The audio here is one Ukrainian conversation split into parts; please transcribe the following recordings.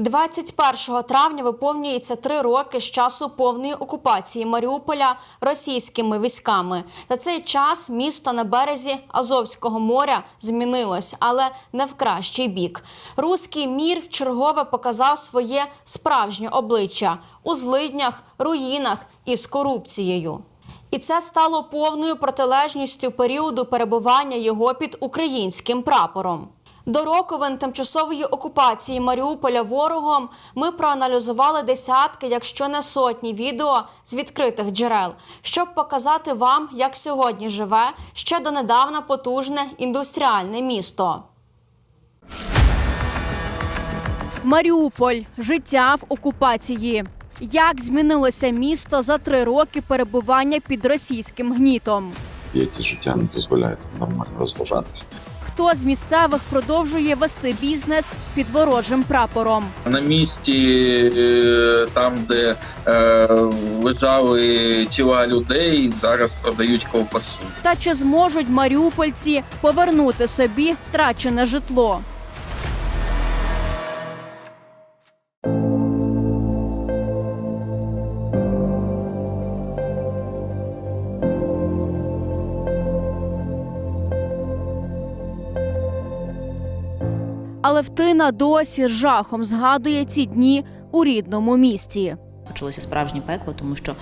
21 травня виповнюється три роки з часу повної окупації Маріуполя російськими військами. За цей час місто на березі Азовського моря змінилось, але не в кращий бік. Руський мір вчергове показав своє справжнє обличчя у злиднях, руїнах і з корупцією. І це стало повною протилежністю періоду перебування його під українським прапором. До роковин тимчасової окупації Маріуполя ворогом ми проаналізували десятки, якщо не сотні відео з відкритих джерел, щоб показати вам, як сьогодні живе ще донедавна потужне індустріальне місто. Маріуполь життя в окупації. Як змінилося місто за три роки перебування під російським гнітом? якість життя не дозволяє нормально розважатися. Хто з місцевих продовжує вести бізнес під ворожим прапором? на місці, е, там, де е, лежали тіла людей, зараз продають ковбасу. Та чи зможуть маріупольці повернути собі втрачене житло? Але втина досі жахом згадує ці дні у рідному місті. Почалося справжнє пекло, тому що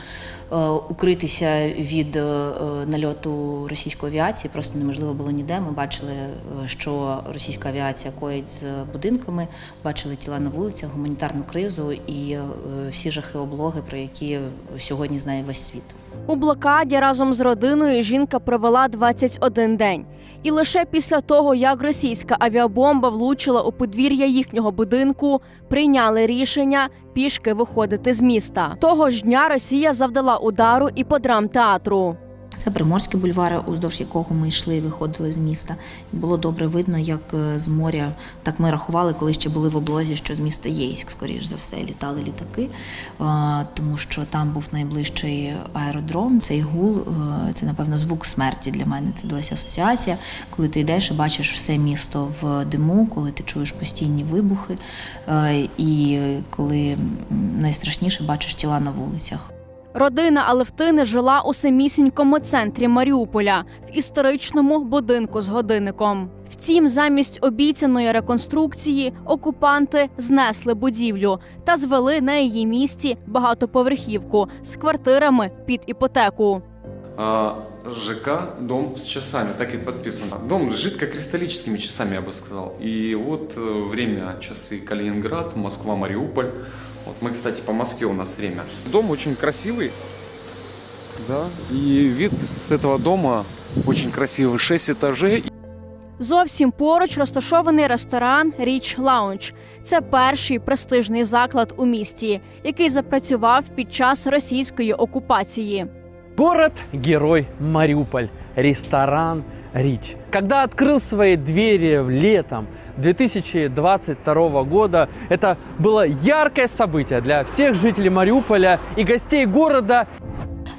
е, укритися від е, нальоту російської авіації просто неможливо було ніде. Ми бачили, е, що російська авіація коїть з будинками, бачили тіла на вулицях, гуманітарну кризу і е, всі жахи облоги, про які сьогодні знає весь світ. У блокаді разом з родиною жінка провела 21 день. І лише після того, як російська авіабомба влучила у подвір'я їхнього будинку, прийняли рішення пішки виходити з міста. Того ж дня Росія завдала удару і по драмтеатру. Це Приморські бульвари, уздовж якого ми йшли виходили з міста. Було добре видно, як е, з моря, так ми рахували, коли ще були в облозі, що з міста Єйськ, скоріш за все, літали літаки, е, тому що там був найближчий аеродром. Цей гул, е, це, напевно, звук смерті для мене. Це досі асоціація. Коли ти йдеш і бачиш все місто в диму, коли ти чуєш постійні вибухи, і коли найстрашніше бачиш тіла на вулицях. Родина Алевтини жила у самісінькому центрі Маріуполя в історичному будинку з годинником. Втім, замість обіцяної реконструкції окупанти знесли будівлю та звели на її місці багатоповерхівку з квартирами під іпотеку. А, ЖК «Дом с часами», так и подписано. Дом с жидкокристаллическими часами, я бы сказал. И вот э, время, часы Калининград, Москва, Мариуполь. Вот мы, кстати, по Москве у нас время. Дом очень красивый, да, и вид с этого дома очень красивый, 6 этажей. Зовсім поруч розташований ресторан Річ Лаунж. Це перший престижний заклад у місті, який запрацював під час російської окупації. Город-герой Мариуполь, ресторан «Рич». Когда открыл свои двери летом 2022 года, это было яркое событие для всех жителей Мариуполя и гостей города.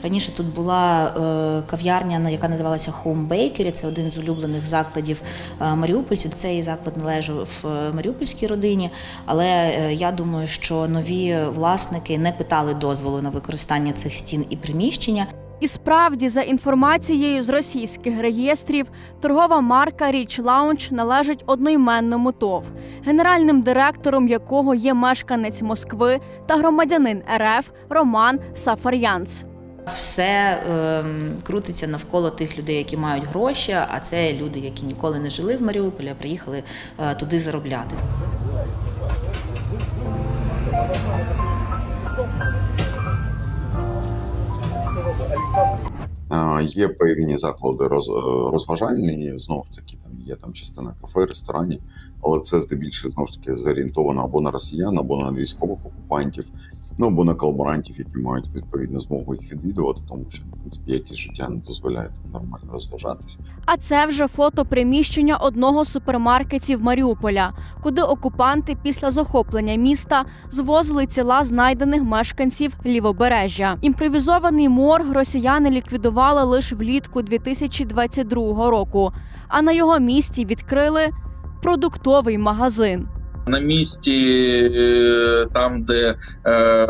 Раніше тут була е, кав'ярня, на- яка називалася Home Bakery. Це один з улюблених закладів е, маріупольців. Цей заклад належав е, маріупольській родині, але е, я думаю, що нові власники не питали дозволу на використання цих стін і приміщення. І справді, за інформацією з російських реєстрів, торгова марка Річ Лаунж належить одноіменному ТОВ, генеральним директором якого є мешканець Москви та громадянин РФ Роман Сафар'янц. Все ем, крутиться навколо тих людей, які мають гроші. А це люди, які ніколи не жили в Маріуполі, а приїхали е, туди заробляти. Є певні заклади роз, е, розважальні, знову ж таки, там є там частина кафе, ресторанів, але це здебільшого знову ж таки зорієнтовано або на росіян, або на військових окупантів, ну або на колаборантів, які мають відповідну змогу їх відвідувати, тому що в принципі якість життя не дозволяє там нормально розважатися. А це вже фото приміщення одного супермаркетів Маріуполя, куди окупанти після захоплення міста звозили тіла знайдених мешканців лівобережжя. Імпровізований морг росіяни ліквідували лише влітку 2022 року, а на його місці відкрили продуктовий магазин. На місці, е, там, де е,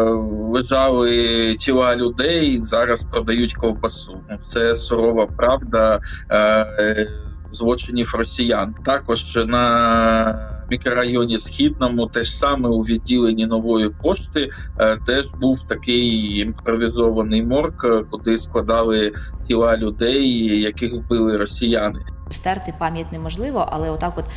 лежали тіла людей, зараз продають ковбасу. Ну, Це сурова правда е, злочинів росіян. Також на мікрорайоні Східному, теж саме у відділенні нової пошти, е, теж був такий імпровізований морг, куди складали тіла людей, яких вбили росіяни. Стерти пам'ять неможливо, але отак от е,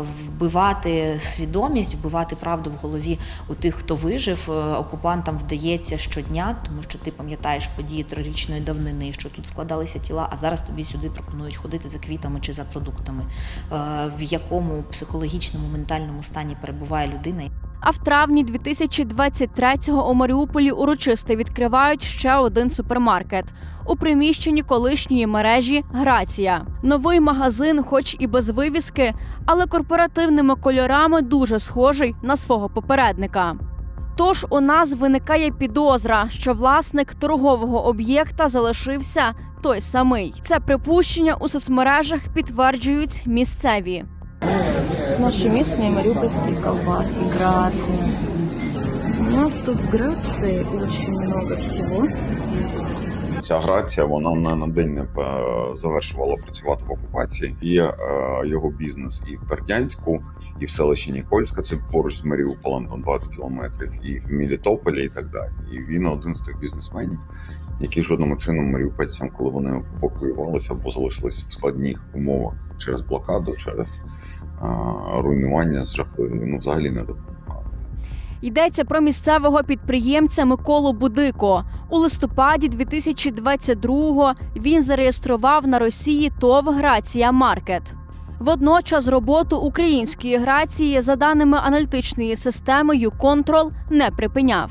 вбивати свідомість, вбивати правду в голові у тих, хто вижив, е, окупантам вдається щодня, тому що ти пам'ятаєш події трирічної давнини, що тут складалися тіла, а зараз тобі сюди пропонують ходити за квітами чи за продуктами. Е, В якому психологічному ментальному стані перебуває людина. А в травні 2023-го у Маріуполі урочисто відкривають ще один супермаркет у приміщенні колишньої мережі Грація. Новий магазин, хоч і без вивіски, але корпоративними кольорами дуже схожий на свого попередника. Тож у нас виникає підозра, що власник торгового об'єкта залишився той самий. Це припущення у соцмережах підтверджують місцеві. Наши местные мариупольские колбаски, Грация. У нас тут в Грации очень много всего. Ця грація вона не на день не е, завершувала працювати в окупації. Є е, його бізнес і в Бердянську, і в селищі Нікольська, це поруч з Маріуполем, там 20 кілометрів, і в Мелітополі, і так далі. І він один з тих бізнесменів, які жодним чином маріупольцям, коли вони евакуювалися або залишились в складних умовах через блокаду, через руйнування з жахливими, ну взагалі не допомагали. Йдеться про місцевого підприємця Миколу Будико. У листопаді 2022-го він зареєстрував на Росії ТОВ Грація Маркет. Водночас роботу української грації, за даними аналітичної системи «Юконтрол», не припиняв.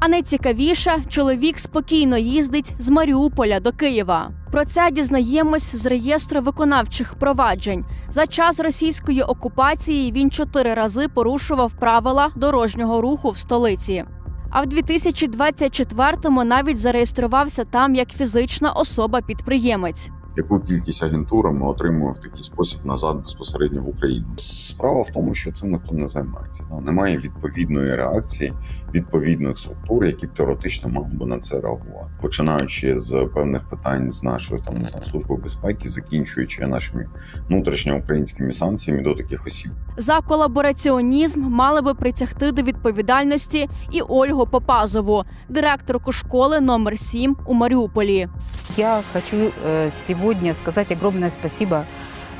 А найцікавіше, чоловік спокійно їздить з Маріуполя до Києва. Про це дізнаємось з реєстру виконавчих проваджень. За час російської окупації він чотири рази порушував правила дорожнього руху в столиці. А в 2024-му навіть зареєструвався там як фізична особа-підприємець. Яку кількість агентури ми отримуємо в такий спосіб назад безпосередньо в Україну. Справа в тому, що цим ніхто не займається. Да? Немає відповідної реакції, відповідних структур, які б теоретично мали би на це реагувати, починаючи з певних питань з нашої там не знаю, служби безпеки, закінчуючи нашими внутрішньоукраїнськими санкціями до таких осіб. За колабораціонізм мали би притягти до відповідальності і Ольгу Попазову, директорку школи номер 7 у Маріуполі. Я хочу э, сегодня сказать огромное спасибо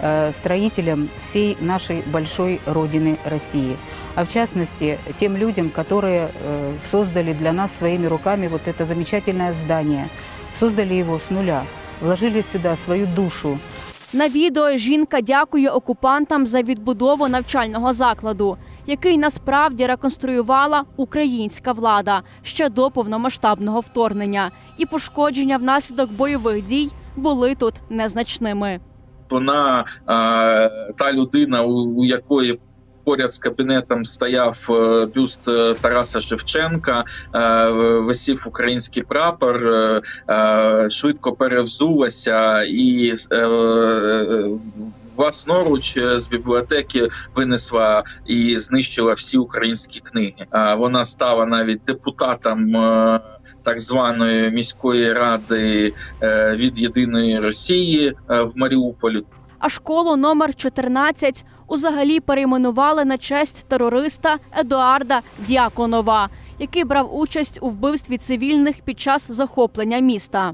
э, строителям всей нашей большой родины России, а в частности тем людям, которые э, создали для нас своими руками вот это замечательное здание, создали его с нуля, вложили сюда свою душу, На відео жінка дякує окупантам за відбудову навчального закладу, який насправді реконструювала українська влада ще до повномасштабного вторгнення, і пошкодження внаслідок бойових дій були тут незначними. Вона та людина, у, якої поряд з кабінетом стояв е, бюст е, Тараса Шевченка, е, висів український прапор, швидко перевзулася і власноруч е, з бібліотеки винесла і знищила всі українські книги. Е, Вона стала навіть депутатом. е, Так званої міської ради е, від єдиної Росії в Маріуполі. А школу номер 14 узагалі перейменували на честь терориста Едуарда Дяконова, який брав участь у вбивстві цивільних під час захоплення міста.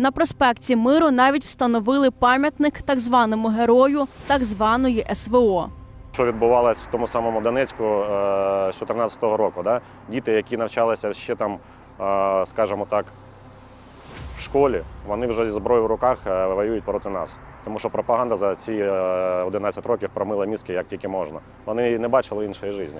На проспекті Миру навіть встановили пам'ятник так званому герою так званої СВО. Що відбувалось в тому самому Донецьку е, з 2014 року. Да? Діти, які навчалися ще там, е, скажімо так, в школі, вони вже зі зброєю в руках е, воюють проти нас. Тому що пропаганда за ці е, 11 років промила мізки як тільки можна. Вони не бачили іншої житті.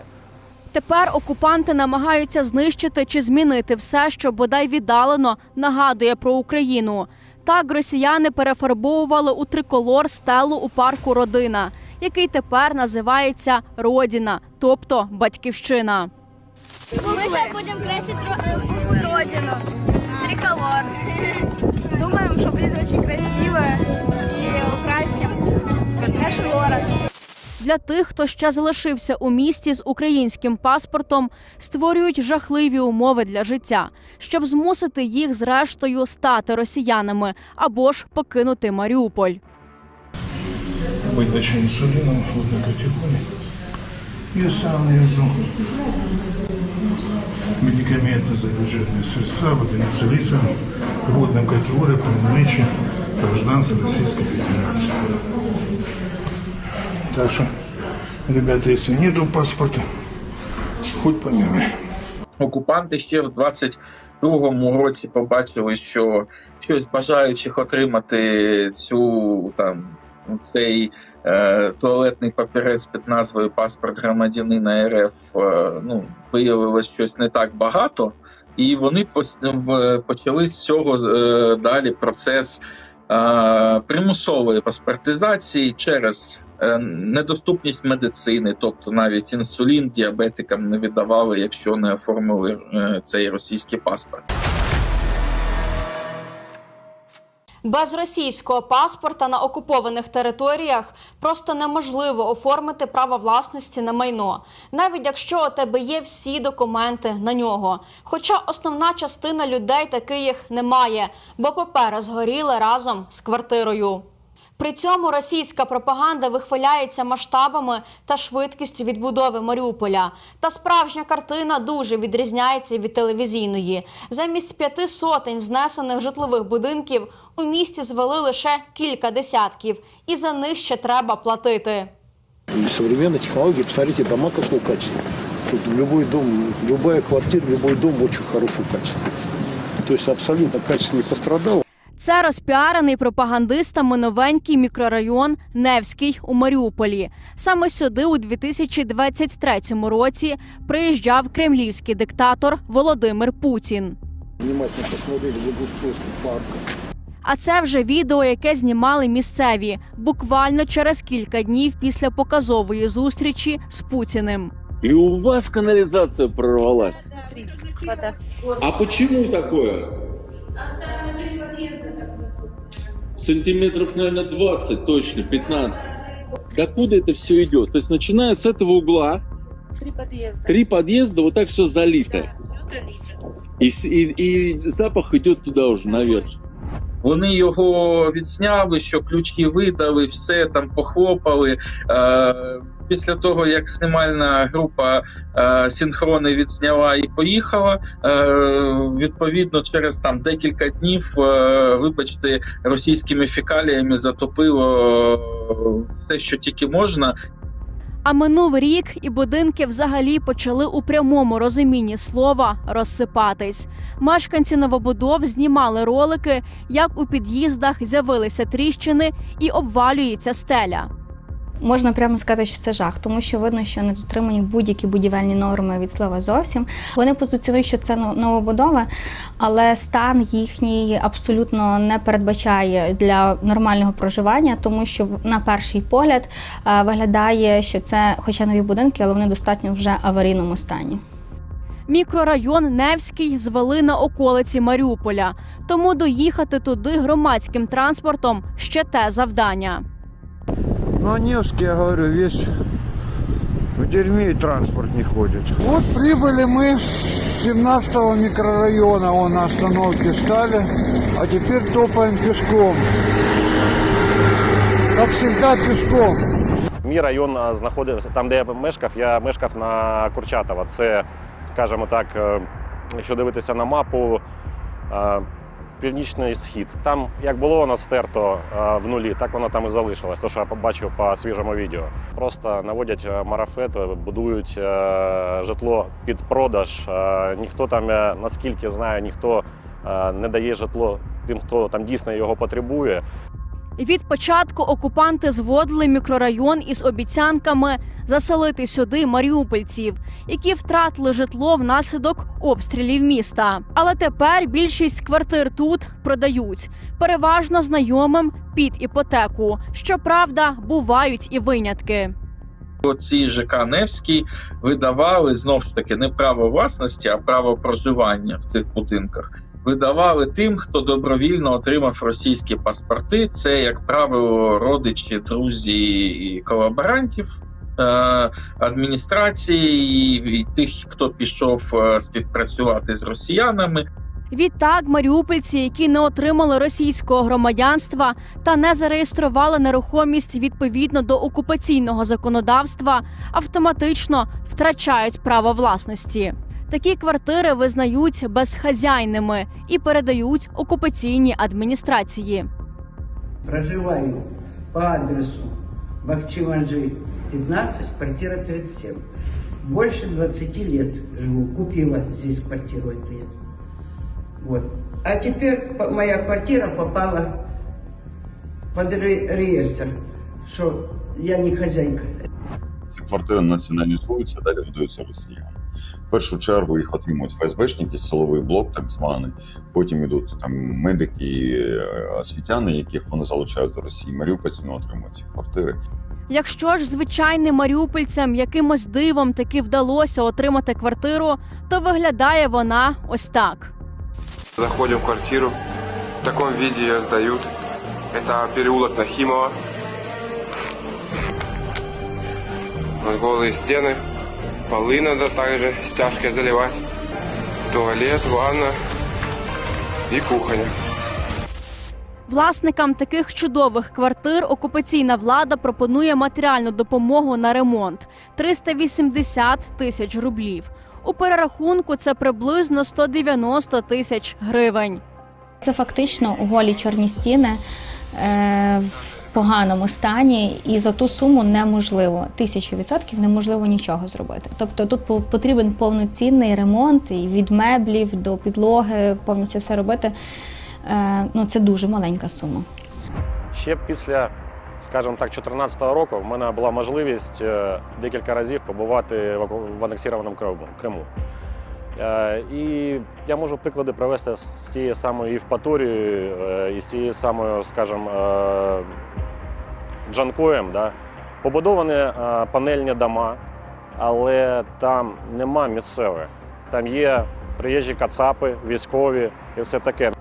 Тепер окупанти намагаються знищити чи змінити все, що бодай віддалено нагадує про Україну. Так росіяни перефарбовували у триколор стелу у парку Родина, який тепер називається Родіна, тобто Батьківщина. Мы сейчас будем красить ро- э, буквы Родину. Триколор. Думаем, что будет очень красиво. Для тих, хто ще залишився у місті з українським паспортом, створюють жахливі умови для життя, щоб змусити їх зрештою стати росіянами або ж покинути Маріуполь. выдача инсулина в флотной категории. И снизу медикаментно-заряженные средства водоницелицам в водной категории при наличии гражданства Российской Федерации. Так что, ребята, если нету паспорта, хоть помирай. окупанти ще в 22-му році побачили, що щось бажаючих отримати цю там цей е, туалетний папірець під назвою паспорт громадянина РФ. Е, ну виявилось щось не так багато, і вони пос- почали з цього е, далі процес. Е, Примусової паспортизації через е, недоступність медицини, тобто навіть інсулін діабетикам не віддавали, якщо не оформили е, цей російський паспорт. Без російського паспорта на окупованих територіях просто неможливо оформити право власності на майно, навіть якщо у тебе є всі документи на нього. Хоча основна частина людей таких немає, бо папери згоріли разом з квартирою. При цьому російська пропаганда вихваляється масштабами та швидкістю відбудови Маріуполя. Та справжня картина дуже відрізняється від телевізійної. Замість п'яти сотень знесених житлових будинків у місті звели лише кілька десятків, і за них ще треба платити. современные технологии, посмотрите, дома какого качества. Тут любой дом, любая квартира, любой дом очень хорошем качестве. То абсолютно качество не пострадало. Це розпіарений пропагандистами новенький мікрорайон Невський у Маріуполі. Саме сюди у 2023 році приїжджав кремлівський диктатор Володимир Путін. Внимательно посмотрели. А це вже відео, яке знімали місцеві буквально через кілька днів після показової зустрічі з Путіним. И у вас канализация прорвалась. А почему такое? Сантиметров, наверное, 20 точно, 15. Докуда это все идет? То есть начиная с этого угла, Три подъезда. три подъезда, вот так все залито. И, с- и, и запах идет туда уже, наверх. Вони його відсняли, що ключі видали, все там похлопали. Е, після того, як знімальна група е, синхрони відсняла і поїхала, е, відповідно, через там декілька днів, е, вибачте, російськими фекаліями затопило е, все, що тільки можна. А минув рік, і будинки взагалі почали у прямому розумінні слова розсипатись. Мешканці новобудов знімали ролики, як у під'їздах з'явилися тріщини і обвалюється стеля. Можна прямо сказати, що це жах, тому що видно, що не дотримані будь-які будівельні норми від слова зовсім. Вони позиціонують, що це новобудова, але стан їхній абсолютно не передбачає для нормального проживання, тому що на перший погляд е, виглядає, що це, хоча нові будинки, але вони достатньо вже аварійному стані. Мікрорайон Невський звели на околиці Маріуполя, тому доїхати туди громадським транспортом ще те завдання. Ну, а Невский, я говорю, весь в дерьме и транспорт не ходит. Вот прибыли мы с 17-го микрорайона, он на остановке стали, а теперь топаем пешком. Как всегда пешком. Мій район знаходився там, де я мешкав. Я мешкав на Курчатова. Це, скажімо так, е, якщо дивитися на мапу, е, північний схід. Там як було воно стерто е, в нулі, так воно там і залишилось. То, що я побачив по свіжому відео. Просто наводять е, марафет, будують е, житло під продаж. Ніхто там, наскільки знаю, ніхто не дає житло тим, хто там дійсно його потребує. Від початку окупанти зводили мікрорайон із обіцянками заселити сюди маріупольців, які втратили житло внаслідок обстрілів міста. Але тепер більшість квартир тут продають переважно знайомим під іпотеку. Щоправда, бувають і винятки. Оці ЖК Невський видавали знов ж таки не право власності, а право проживання в цих будинках. Видавали тим, хто добровільно отримав російські паспорти. Це, як правило, родичі, друзі і колаборантів. е, адміністрації і, тих, хто пішов е, співпрацювати з росіянами. Відтак, маріупольці, які не отримали російського громадянства та не зареєстрували нерухомість відповідно до окупаційного законодавства, автоматично втрачають право власності. Такі квартири визнають безхазяйними і передають окупаційній адміністрації. Проживаю по адресу Бахчеванжи, 15, квартира 37. Больше 20 лет живу. Купила здесь квартиру эту я. Вот. А теперь моя квартира попала под ре- реестр, что я не хозяйка. Ці квартири націоналізуються, далі видаються росіянам. В першу чергу їх отримують ФСБшники, силовий блок, так званий. Потім йдуть там медики, е, освітяни, яких вони залучають з Росії. Маріупольці не отримують ці квартири. Якщо ж звичайним маріупольцям якимось дивом таки вдалося отримати квартиру, то виглядає вона ось так. Заходим в квартиру. В таком виде ее сдают. Это переулок Нахимова. Вот голые стены. Полы надо также стяжкой заливать. Туалет, ванна и кухня. Власникам таких чудових квартир окупаційна влада пропонує матеріальну допомогу на ремонт 380 тисяч рублів. У перерахунку це приблизно 190 тисяч гривень. Це фактично голі чорні стіни е, в поганому стані, і за ту суму неможливо тисячу відсотків неможливо нічого зробити. Тобто тут по- потрібен повноцінний ремонт і від меблів до підлоги, повністю все робити. Е, ну це дуже маленька сума. Ще після, скажімо так, 2014 року в мене була можливість е, декілька разів побувати в анексованому Криму-. Е, І я можу приклади привести з тієї самої Євпаторії і з тією самою, скажімо, Джанкоєм. Да? Побудовані е, панельні дома, але там нема місцевих. Там є приїжджі кацапи, військові і все таке.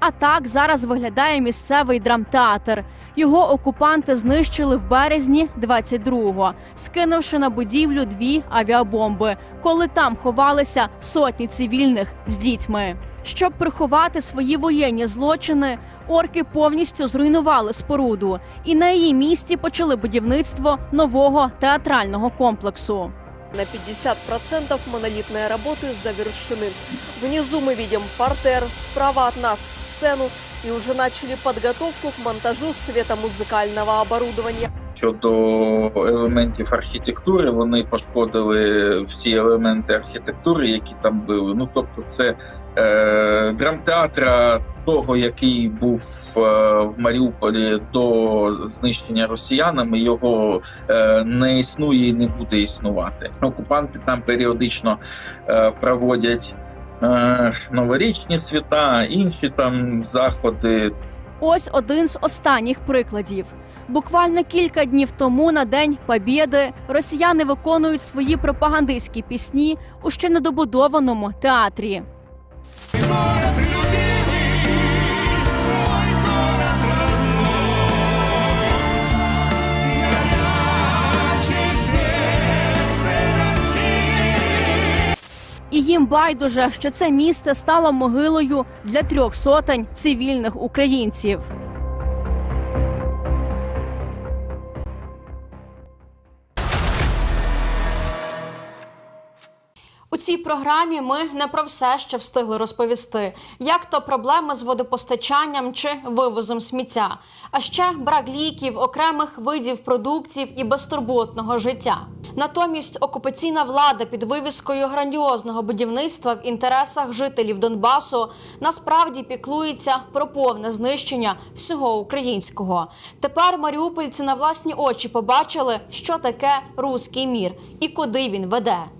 А так зараз виглядає місцевий драмтеатр. Його окупанти знищили в березні 22-го, скинувши на будівлю дві авіабомби, коли там ховалися сотні цивільних з дітьми. Щоб приховати свої воєнні злочини, орки повністю зруйнували споруду і на її місці почали будівництво нового театрального комплексу. На 50% монолитные работы завершены. Внизу мы видим портер, справа от нас сцену и уже начали подготовку к монтажу светомузыкального оборудования. Щодо елементів архітектури, вони пошкодили всі елементи архітектури, які там були. Ну тобто, це е, драмтеатра того, який був е, в Маріуполі до знищення росіянами, його е, не існує і не буде існувати. Окупанти там періодично е, проводять новорічні свята, інші там заходи. Ось один з останніх прикладів. Буквально кілька днів тому на День Побєди росіяни виконують свої пропагандистські пісні у ще недобудованому театрі. Їм байдуже, що це місце стало могилою для трьох сотень цивільних українців. Цій програмі ми не про все ще встигли розповісти, як то проблеми з водопостачанням чи вивозом сміття, а ще брак ліків, окремих видів продуктів і безтурботного життя. Натомість окупаційна влада під вивіскою грандіозного будівництва в інтересах жителів Донбасу насправді піклується про повне знищення всього українського. Тепер маріупольці на власні очі побачили, що таке руський мір і куди він веде.